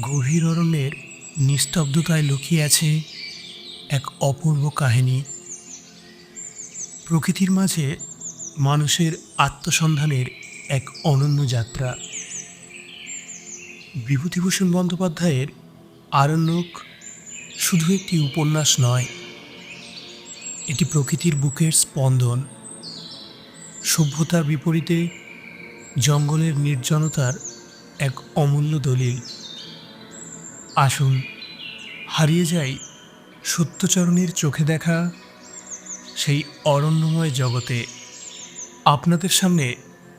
গভীর অরণ্যের নিস্তব্ধতায় লুকিয়ে আছে এক অপূর্ব কাহিনী। প্রকৃতির মাঝে মানুষের আত্মসন্ধানের এক অনন্য যাত্রা। বিভূতিভূষণ বন্দ্যোপাধ্যায়ের আরণ্যক শুধু একটি উপন্যাস নয়, এটি প্রকৃতির বুকের স্পন্দন। সভ্যতার বিপরীতে জঙ্গলের নির্জনতার এক অমূল্য দলিল। আসুন, হারিয়ে যাই সত্যচরণের চোখে দেখা সেই অরণ্যময় জগতে। আপনাদের সামনে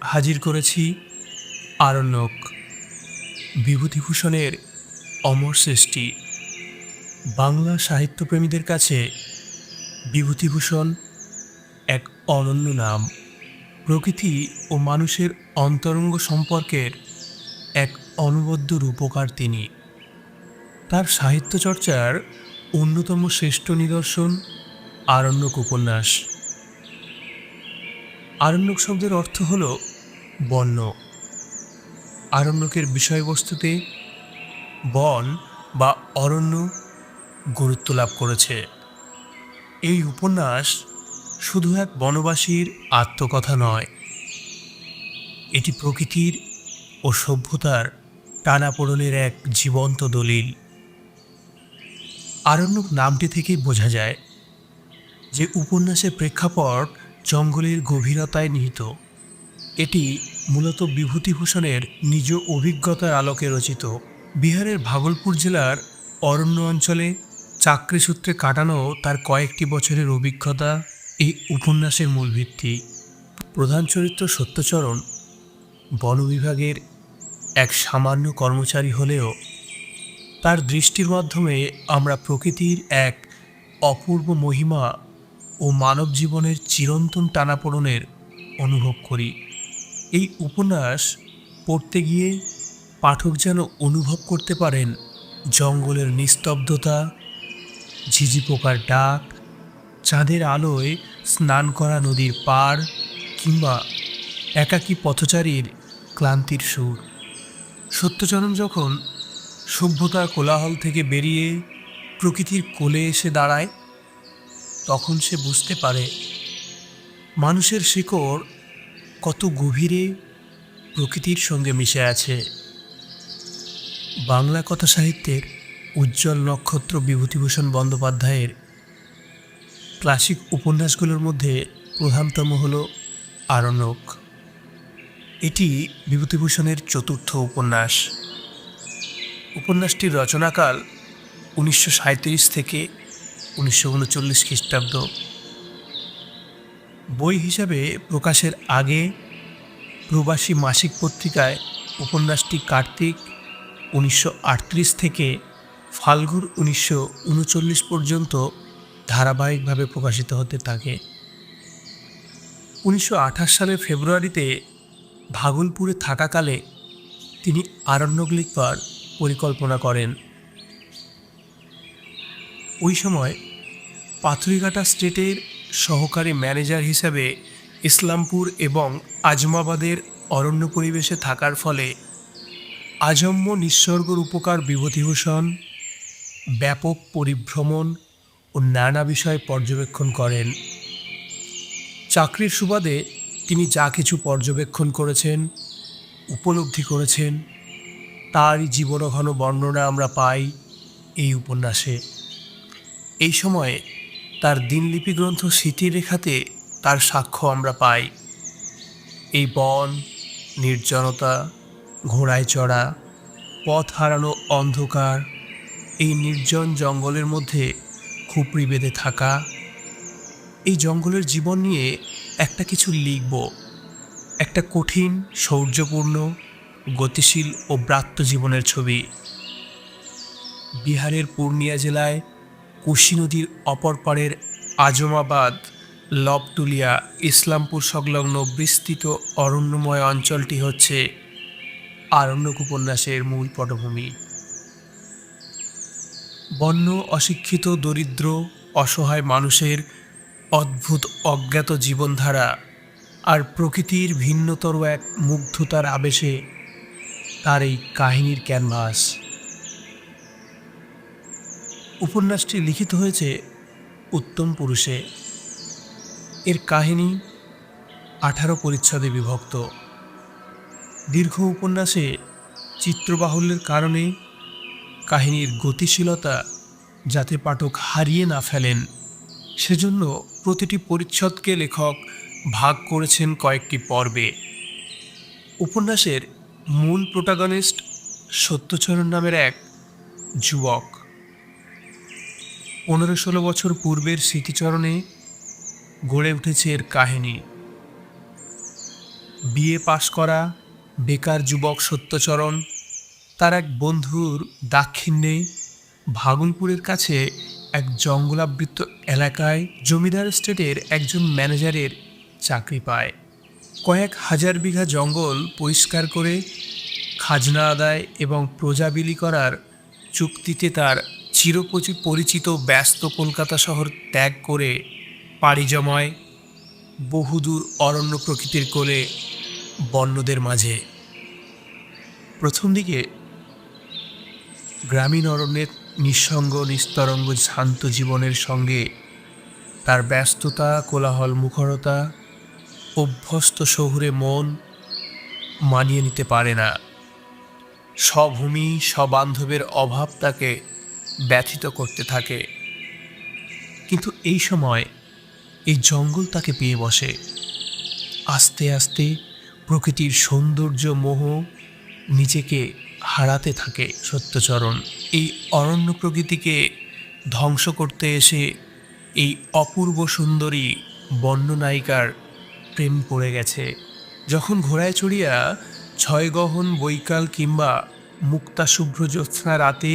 হাজির করেছি আরণ্যক বিভূতিভূষণের অমর সৃষ্টি। বাংলা সাহিত্যপ্রেমীদের কাছে বিভূতিভূষণ এক অনন্য নাম। প্রকৃতি ও মানুষের অন্তরঙ্গ সম্পর্কের এক অনবদ্য রূপকার তিনি। তার সাহিত্য চর্চার অন্যতম শ্রেষ্ঠ নিদর্শন আরণ্যক উপন্যাস। আরণ্যক শব্দের অর্থ হল বন্য আরণ্যকের বিষয়বস্তুতে বন বা অরণ্য গুরুত্ব লাভ করেছে। এই উপন্যাস শুধু এক বনবাসীর আত্মকথা নয়, এটি প্রকৃতির ও সভ্যতার টানাপোড়নের এক জীবন্ত দলিল। আরণ্যক নামটি থেকেই বোঝা যায় যে উপন্যাসের প্রেক্ষাপট জঙ্গলের গভীরতায় নিহিত। এটি মূলত বিভূতিভূষণের নিজ অভিজ্ঞতার আলোকে রচিত। বিহারের ভাগলপুর জেলার অরণ্য অঞ্চলে চাকরি সূত্রে কাটানো তার কয়েকটি বছরের অভিজ্ঞতা এই উপন্যাসের মূল ভিত্তি। প্রধান চরিত্র সত্যচরণ। বন বিভাগের এক সামান্য কর্মচারী হলেও তার দৃষ্টির মাধ্যমে আমরা প্রকৃতির এক অপূর্ব মহিমা ও মানব জীবনের চিরন্তন টানাপোড়নের অনুভব করি। এই উপন্যাস পড়তে গিয়ে পাঠক যেন অনুভব করতে পারেন জঙ্গলের নিস্তব্ধতা ঝিঝি পোকার ডাক, চাঁদের আলোয় স্নান করা নদীর পাড় কিংবা একাকী পথচারীর ক্লান্তির সুর। সত্যচরণ যখন সভ্যতার কোলাহল থেকে বেরিয়ে প্রকৃতির কোলে এসে দাঁড়ায়, তখন সে বুঝতে পারে মানুষের শিকড় কত গভীরে প্রকৃতির সঙ্গে মিশে আছে। বাংলা কথা সাহিত্যের উজ্জ্বল নক্ষত্র বিভূতিভূষণ বন্দ্যোপাধ্যায়ের ক্লাসিক উপন্যাসগুলোর মধ্যে প্রধানতম হল আরণ্যক। এটি বিভূতিভূষণের চতুর্থ উপন্যাস। উপন্যাসটির রচনাকাল উনিশশো থেকে উনিশশো উনচল্লিশ খ্রিস্টাব্দ। বই হিসাবে প্রকাশের আগে প্রবাসী মাসিক পত্রিকায় উপন্যাসটি কার্তিক উনিশশো আটত্রিশ থেকে ফাল্গুন উনিশশো উনচল্লিশ পর্যন্ত ধারাবাহিকভাবে প্রকাশিত হতে থাকে। উনিশশো আঠাশ সালের ফেব্রুয়ারিতে ভাগলপুরে থাকাকালে তিনি আরণ্যক পরিকল্পনা করেন। ওই সময় পাথুরিঘাটা স্টেটের সহকারী ম্যানেজার হিসেবে ইসলামপুর এবং আজমাবাদের অরণ্য পরিবেশে থাকার ফলে আজম্য নিঃসর্গর উপকার বিভূতিভূষণ, ব্যাপক পরিভ্রমণ ও নানা বিষয় পর্যবেক্ষণ করেন। চাকরির সুবাদে তিনি যা কিছু পর্যবেক্ষণ করেছেন, উপলব্ধি করেছেন তারই জীবনঘন বর্ণনা আমরা পাই এই উপন্যাসে। এই সময়ে তার দিনলিপি গ্রন্থ স্মৃতিরেখাতে তার সাক্ষ্য আমরা পাই। এই বন, নির্জনতা, ঘোড়ায় চড়া, পথ হারানো অন্ধকার, এই নির্জন জঙ্গলের মধ্যে খুপড়ি বেঁধে থাকা, এই জঙ্গলের জীবন নিয়ে একটা কিছু লিখব। একটা কঠিন শৌর্যপূর্ণ গতিশীল ও ব্রাত্য জীবনের ছবি। বিহারের পূর্ণিয়া জেলায় কুশি নদীর অপর পাড়ের আজমাবাদ লবতুলিয়া ইসলামপুর সংলগ্ন বিস্তৃত অরণ্যময় অঞ্চলটি হচ্ছে আরণ্যক উপন্যাসের মূল পটভূমি। বন্য, অশিক্ষিত, দরিদ্র, অসহায় মানুষের অদ্ভুত অজ্ঞাত জীবনধারা আর প্রকৃতির ভিন্নতর এক মুগ্ধতার আবেশে তার এই কাহিনীর ক্যানভাস। উপন্যাসটি লিখিত হয়েছে উত্তম পুরুষে। এর কাহিনী আঠারো পরিচ্ছদে বিভক্ত। দীর্ঘ উপন্যাসে চিত্রবাহুল্যের কারণে কাহিনীর গতিশীলতা যাতে পাঠক হারিয়ে না ফেলেন, সেজন্য প্রতিটি পরিচ্ছদকে লেখক ভাগ করেছেন কয়েকটি পর্বে। উপন্যাসের মূল প্রোটাগনিস্ট সত্যচরণ নামের এক যুবক। পনেরো ষোলো বছর পূর্বের স্মৃতিচরণে গড়ে উঠেছে এর কাহিনী। বিএ পাশ করা বেকার যুবক সত্যচরণ, তার এক বন্ধুর দাক্ষিণ্যে ভাগলপুরের কাছে এক জঙ্গলাবৃত্ত এলাকায় জমিদার স্টেটের একজন ম্যানেজারের চাকরি পায়। কয়েক হাজার বিঘা জঙ্গল পরিষ্কার করে খাজনা আদায় এবং প্রজা বিলি করার চুক্তিতে তার চিরপচি পরিচিত ব্যস্ত কলকাতা শহর ত্যাগ করে পাড়ি জমায় বহুদূর অরণ্য প্রকৃতির কোলে বন্যদের মাঝে। প্রথম দিকে গ্রামীণ অরণ্যের নিঃসঙ্গ নিস্তরঙ্গ শান্ত জীবনের সঙ্গে তার ব্যস্ততা, কোলাহল, মুখরতা অভ্যস্ত শহুরে মন মানিয়ে নিতে পারে না। স্বভূমি, স্ববান্ধবের অভাব তাকে ব্যথিত করতে থাকে। কিন্তু এই সময় এই জঙ্গল তাকে পেয়ে বসে। আস্তে আস্তে প্রকৃতির সৌন্দর্য মোহ নিজেকে হারাতে থাকে সত্যচরণ। এই অরণ্য প্রকৃতিকে ধ্বংস করতে এসে এই অপূর্ব সুন্দরী বন্যনায়িকার প্রেম পড়ে গেছে। যখন ঘোড়ায় চড়িয়া ছয় গহন বৈকাল কিংবা মুক্তা শুভ্র জ্যোৎস্না রাতে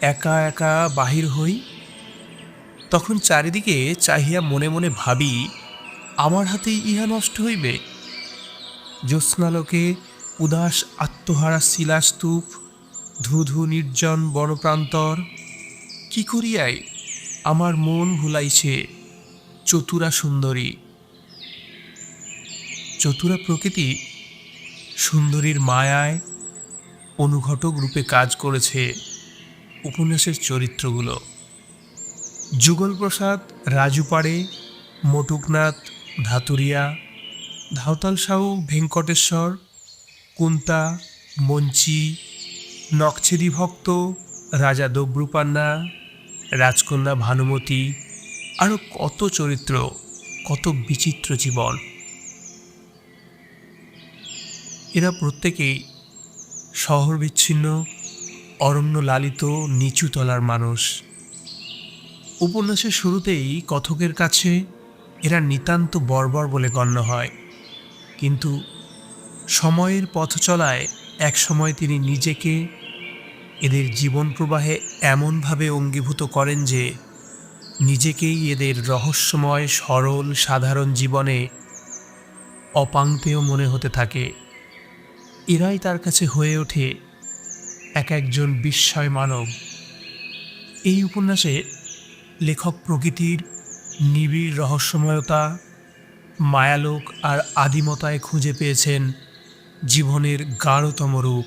একা একা বাহির হই, তখন চারিদিকে চাহিয়া মনে মনে ভাবি, আমার হাতেই ইহা নষ্ট হইবে। জ্যোৎস্নালোকে উদাস আত্মহারা শিলাস্তূপ ধু ধু নির্জন বনপ্রান্তর, কি করিয়াই আমার মন ভুলাইছে চতুরা সুন্দরী। চতুরা প্রকৃতি সুন্দরীর মায়ায় অনুঘটক রূপে কাজ করেছে উপন্যাসের চরিত্রগুলো। যুগল প্রসাদ রাজুপাড়ে, মটুকনাথ, ধাতুরিয়া, ধাওতাল সাহু, ভেঙ্কটেশ্বর, কুন্তা, মঞ্চি, নকছেদি ভক্ত, রাজা দব্রুপান্না, রাজকন্যা ভানুমতি আরও কত চরিত্র, কত বিচিত্র জীবন। প্রত্যেকেই শহর বিচ্ছিন্ন অরণ্য লালিত নিচু তলার মানুষ। উপন্যাসের শুরুতেই কথকের কাছে এরা নিতান্ত বর্বর বলে গণ্য হয়। কিন্তু সময়ের পথ চলায় এক সময় তিনি নিজেকে এদের জীবন প্রবাহে এমনভাবে অঙ্গীভূত করেন যে, নিজেকেই এদের রহস্যময়, সরল, সাধারণ জীবনে অপাংপেয় মনে হতে থাকে। এরাই তার কাছে হয়ে ওঠে এক একজন বিস্ময় মানব। এই উপন্যাসে লেখক প্রকৃতির নিবিড় রহস্যময়তা, মায়ালোক আর আদিমতায় খুঁজে পেয়েছেন জীবনের গাঢ়তম রূপ।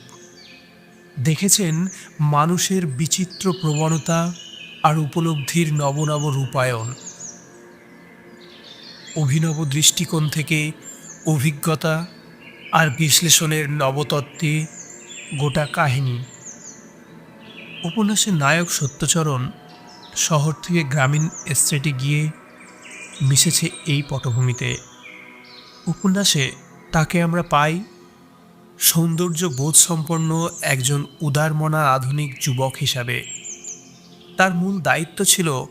দেখেছেন মানুষের বিচিত্র প্রবণতা আর উপলব্ধির নবনব রূপায়ণ। অভিনব দৃষ্টিকোণ থেকে অভিজ্ঞতা আর বিশ্লেষণের নবতত্ত্বে গোটা কাহিনী। উপন্যাসের নায়ক সত্যচরণ শহর থেকে গ্রামীণ এস্টেটে গিয়ে মিশেছে এই পটভূমিতে। উপন্যাসে তাকে আমরা পাই সৌন্দর্য বোধ সম্পন্ন একজন উদারমনা আধুনিক যুবক হিসাবে। তার মূল দায়িত্ব ছিল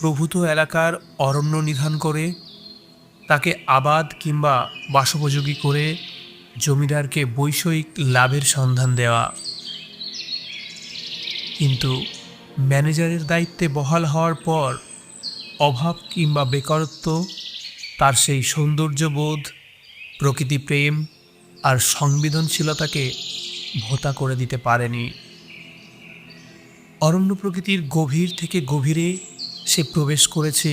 প্রভূত এলাকার অরণ্য নিধান করে, তাকে আবাদ কিংবা বাসোপযোগী করে জমিদারকে বৈষয়িক লাভের সন্ধান দেওয়া। কিন্তু ম্যানেজারের দায়িত্বে বহাল হওয়ার পর অভাব কিংবা বেকারত্ব, তার সেই সৌন্দর্যবোধ, প্রকৃতিপ্রেম আর সংবেদনশীলতাকে ভোতা করে দিতে পারেনি। অরণ্য প্রকৃতির গভীর থেকে গভীরে সে প্রবেশ করেছে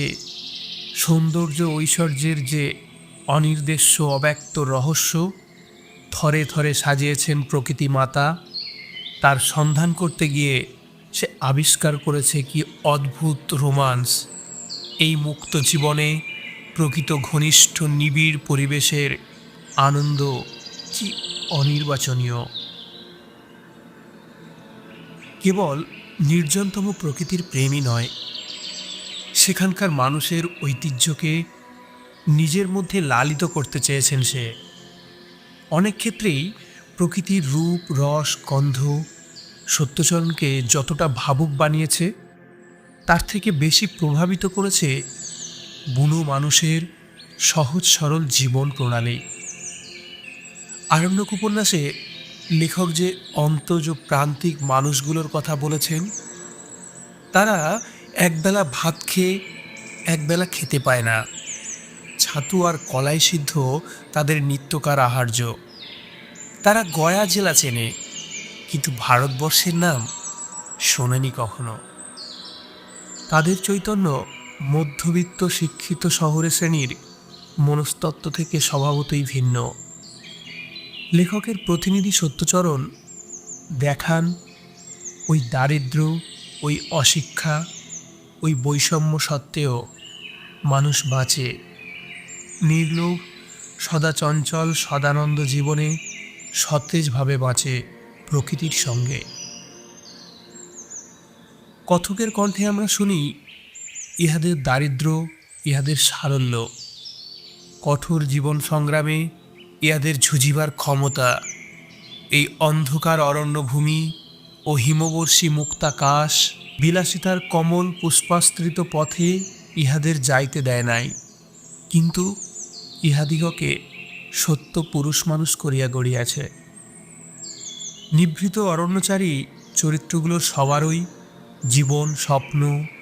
সৌন্দর্য ঐশ্বর্যের যে অনির্দেশ্য অব্যক্ত রহস্য থরে থরে সাজিয়েছেন প্রকৃতি মাতা। তার সন্ধান করতে গিয়ে সে আবিষ্কার করেছে কি অদ্ভুত রোমান্স। এই মুক্ত জীবনে প্রকৃত ঘনিষ্ঠ নিবিড় পরিবেশের আনন্দ কি অনির্বাচনীয়? কেবল নির্জনতম প্রকৃতির প্রেমই নয়, সেখানকার মানুষের ঐতিহ্যকে নিজের মধ্যে লালিত করতে চেয়েছেন সে। অনেক ক্ষেত্রেই প্রকৃতির রূপ, রস, গন্ধ সত্যচরণকে যতটা ভাবুক বানিয়েছে, তার থেকে বেশি প্রভাবিত করেছে বুনো মানুষের সহজ সরল জীবন প্রণালী। আরণ্যক উপন্যাসে লেখক যে অন্তজ প্রান্তিক মানুষগুলোর কথা বলেছেন, তারা একবেলা ভাত খেয়ে একবেলা খেতে পায় না। ছাতু আর কলাই সিদ্ধ তাদের নিত্যকার আহার্য। তারা গয়া জেলা চেনে, কিন্তু ভারতবর্ষের নাম শোনেনি কখনো। তাদের চৈতন্য মধ্যবিত্ত শিক্ষিত শহরে শ্রেণির মনস্তত্ত্ব থেকে স্বভাবতই ভিন্ন। লেখকের প্রতিনিধি সত্যচরণ, দেখান ওই দারিদ্র ওই অশিক্ষা, ওই বৈষম্য সত্ত্বেও মানুষ বাঁচে। নির্লোভ, সদা চঞ্চল, সদানন্দ জীবনে সতেজভাবে বাঁচে প্রকৃতির সঙ্গে। কথকের কণ্ঠে আমরা শুনি, ইহাদের দারিদ্র ইহাদের সারল্য। কঠোর জীবন সংগ্রামে ইহাদের ঝুঁজিবার ক্ষমতা। এই অন্ধকার অরণ্যভূমি ও হিমবর্ষী মুক্তাকাশ বিলাসিতার কমল পুষ্পাস্ত্রিত পথে ইহাদের যাইতে দেয় নাই। কিন্তু ইহাদিগকে সত্য পুরুষ মানুষ করিয়া গড়িয়াছে। নিভৃত অরণ্যচারী চরিত্রগুলো সবারই জীবন, স্বপ্ন,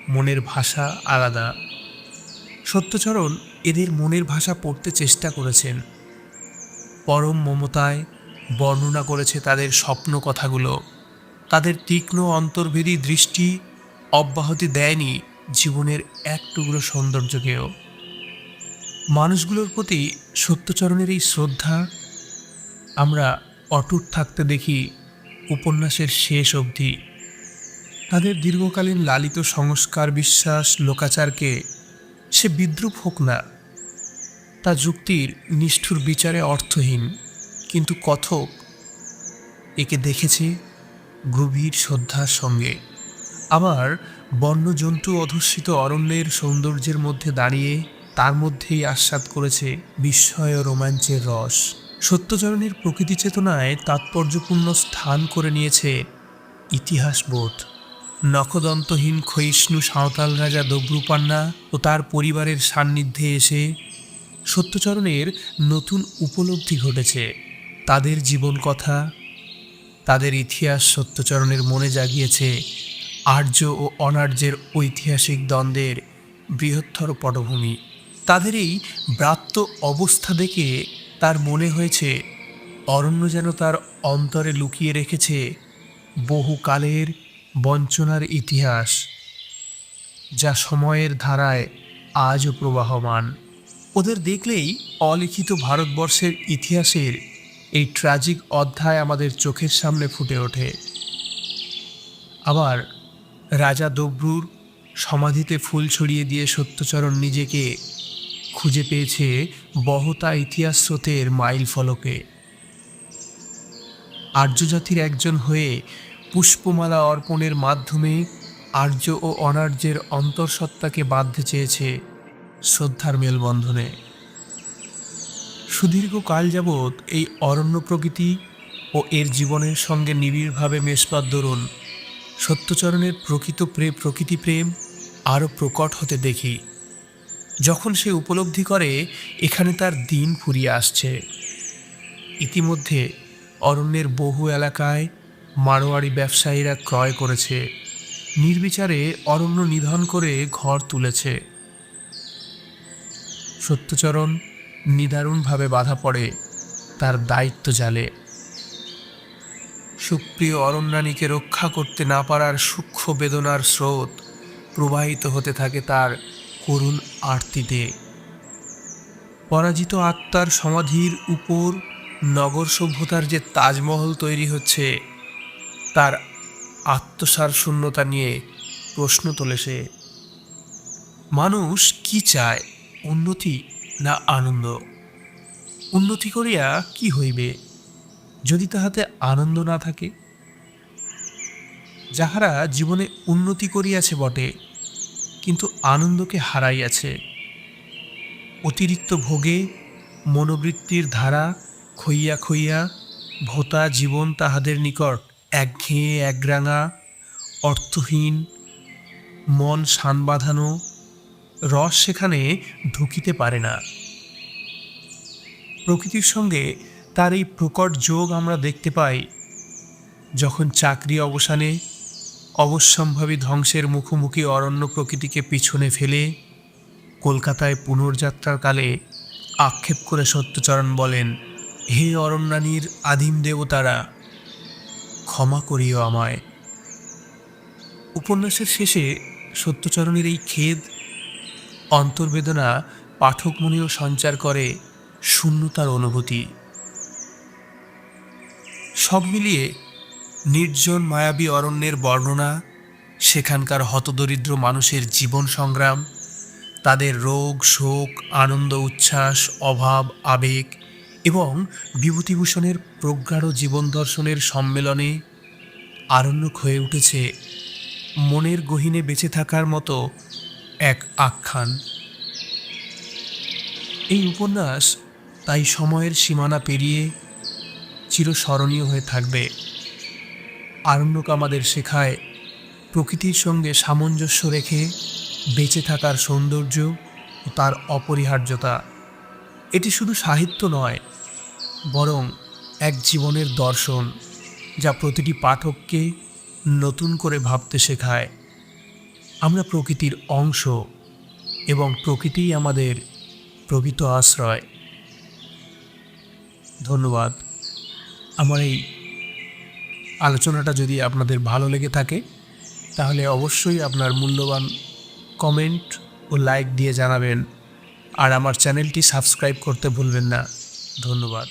মনের ভাষা আলাদা। সত্যচরণ এদের মনের ভাষা পড়তে চেষ্টা করেছেন। পরম মমতায় বর্ণনা করেছে তাদের স্বপ্ন কথাগুলো। তাদের তীক্ষ্ণ অন্তর্ভেদী দৃষ্টি অব্যাহতি দেয়নি জীবনের এক টুকরো সৌন্দর্যকেও। মানুষগুলোর প্রতি সত্যচরণের এই শ্রদ্ধা, আমরা অটুট থাকতে দেখি উপন্যাসের শেষ অবধি। তাদের দীর্ঘকালীন লালিত সংস্কার বিশ্বাস, লোকাচারকে সে বিদ্রুপ হোক না, তা যুক্তির নিষ্ঠুর বিচারে অর্থহীন, কিন্তু কথক একে দেখেছে গভীর শ্রদ্ধার সঙ্গে। আবার বন্যজন্তু অধস্যিত অরণ্যের সৌন্দর্যের মধ্যে দাঁড়িয়ে তার মধ্যেই আস্বাদ করেছে বিস্ময় ও রোমাঞ্চের রস। সত্যচরণের প্রকৃতি চেতনায় তাৎপর্যপূর্ণ স্থান করে নিয়েছে ইতিহাসবোধ নখদন্তহীন ক্ষয়িষ্ণু সাঁওতাল রাজা দব্রুপান্না ও তার পরিবারের সান্নিধ্যে এসে সত্যচরণের নতুন উপলব্ধি ঘটেছে। তাদের জীবন কথা তাদের ইতিহাস সত্যচরণের মনে জাগিয়েছে আর্য ও অনার্যের ঐতিহাসিক দ্বন্দ্বের বৃহত্তর পটভূমি। তাদের এই ব্রাত্য অবস্থা দেখে তার মনে হয়েছে, অরণ্য যেন তার অন্তরে লুকিয়ে রেখেছে বহুকালের বঞ্চনার ইতিহাস, যা সময়ের ধারায় আজও প্রবাহমান। ওদের দেখলেই অলিখিত ভারতবর্ষের ইতিহাসের এই ট্র্যাজিক অধ্যায় আমাদের চোখের সামনে ফুটে ওঠে। আবার রাজা দব্রুর সমাধিতে ফুল ছড়িয়ে দিয়ে সত্যচরণ নিজেকে খুঁজে পেয়েছে বহতা ইতিহাস স্রোতের মাইল ফলকে। আর্যজাতির একজন হয়ে পুষ্পমালা অর্পণের মাধ্যমে আর্য ও অনার্যের অন্তঃসত্ত্বাকে বাঁধতে চেয়েছে শ্রদ্ধার মেলবন্ধনে। সুদীর্ঘ কাল যাবৎ এই অরণ্য প্রকৃতি ও এর জীবনের সঙ্গে নিবিড়ভাবে মেষপাত দরুন, সত্যচরণের প্রকৃত প্রে প্রকৃতি প্রেম আরও প্রকট হতে দেখি। যখন সে উপলব্ধি করে, এখানে তার দিন ফুরিয়ে আসছে। ইতিমধ্যে অরণ্যের বহু এলাকায় মারোয়ারি ব্যবসায়ীরা ক্রয় করেছে। নির্বিচারে অরণ্য নিধন করে ঘর তুলেছে। সত্যচরণ নিদারুণভাবে বাধা পড়ে, তার দায়িত্ব জালে। সুপ্রিয় অরণ্যানীকে রক্ষা করতে না পারার সূক্ষ্ম বেদনার স্রোত প্রবাহিত হতে থাকে তার করুণ আরতিতে পরাজিত আত্মার সমাধির উপর নগর সভ্যতার যে তাজমহল তৈরি হচ্ছে, তার আত্মসার শূন্যতা নিয়ে প্রশ্ন তোলে সে। মানুষ কি চায়, উন্নতি না আনন্দ? উন্নতি করিয়া কি হইবে, যদি তাহাতে আনন্দ না থাকে? যাহারা জীবনে উন্নতি করিয়াছে বটে কিন্তু আনন্দকে হারাইয়াছে। অতিরিক্ত ভোগে মনোবৃত্তির ধারা খইয়া খইয়া ভোতা জীবন তাহাদের নিকট একঘেয়ে একরাঙা, অর্থহীন, মন সান বাঁধানো, রস সেখানে ঢুকিতে পারে না। প্রকৃতির সঙ্গে তার এই প্রকট যোগ আমরা দেখতে পাই, যখন চাকরি অবসানে অবশ্যম্ভাবী ধ্বংসের মুখোমুখি অরণ্য প্রকৃতিকে পিছনে ফেলে কলকাতায় পুনর্যাত্রার কালে আক্ষেপ করে সত্যচরণ বলেন, হে অরণ্যানীর আদিম দেবতারা, ক্ষমা করিও আমায়। উপন্যাসের শেষে সত্যচরণের এই খেদ, অন্তর্বেদনা পাঠকমনীয় সঞ্চার করে শূন্যতার অনুভূতি। সব মিলিয়ে নির্জন মায়াবী অরণ্যের বর্ণনা, সেখানকার হতদরিদ্র মানুষের জীবন সংগ্রাম, তাদের রোগ, শোক, আনন্দ, উচ্ছ্বাস, অভাব, আবেগ এবং বিভূতিভূষণের প্রগাঢ় জীবন দর্শনের সম্মেলনে আরণ্যক হয়ে উঠেছে মনের গহীনে বেঁচে থাকার মতো এক আখ্যান। এই উপন্যাস তাই সময়ের সীমানা পেরিয়ে চিরস্মরণীয় হয়ে থাকবে। আরণ্যক আমাদের শেখায়, প্রকৃতির সঙ্গে সামঞ্জস্য রেখে বেঁচে থাকার সৌন্দর্য ও তার অপরিহার্যতা। এটি শুধু সাহিত্য নয়, বরং এক জীবনের দর্শন যা প্রতিটি পাঠককে নতুন করে ভাবতে শেখায়। আমরা প্রকৃতির অংশ এবং প্রকৃতিই আমাদের প্রকৃত আশ্রয়। ধন্যবাদ। আমার এই আলোচনাটা যদি আপনাদের ভালো লেগে থাকে, তাহলে অবশ্যই আপনার মূল্যবান কমেন্ট ও লাইক দিয়ে জানাবেন। আর আমার চ্যানেলটি সাবস্ক্রাইব করতে ভুলবেন না। ধন্যবাদ।